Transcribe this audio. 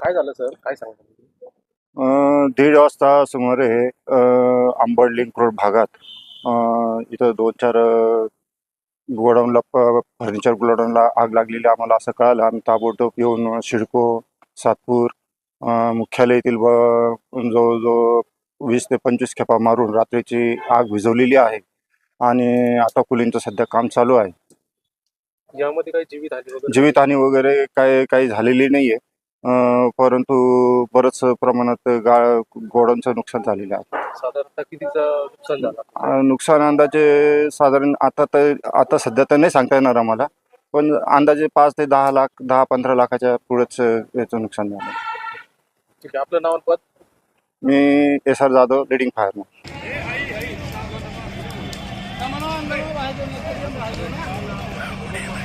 काय झालं सर? काय सांगता? अं, दीड वाजता सुमारे अं, आंबड लिंक रोड भागात अं, इथं दोन चार गोडाऊनला फर्निचर गोडाऊनला आग लागलेली आम्हाला असं कळालं. आम्ही ताबडतोब येऊन शिडको सातपूर अं, मुख्यालयातील ब- जवळजवळ वीस ते पंचवीस खेपा मारून रात्रीची आग विझवलेली आहे. आणि आता कुलींचं सध्या काम चालू आहे. यामध्ये काही जीवित हानी वगैरे? जीवितहानी वगैरे काय काही झालेली नाहीये. अं, परंतु बरंच प्रमाणात गा गोडाऊनचं नुकसान झालेलं आहे. साधारणतः कितीचं नुकसान झालं? अं, नुकसान अंदाजे साधारण आता तर आता सध्या तर नाही सांगता येणार आम्हाला. पण अंदाजे पाच ते दहा लाख दहा पंधरा लाखाच्या पुढेच याचं नुकसान झालं. ठीक आहे. आपलं नाव आणि पद? मी S R Jadhav leading fireman. Hello.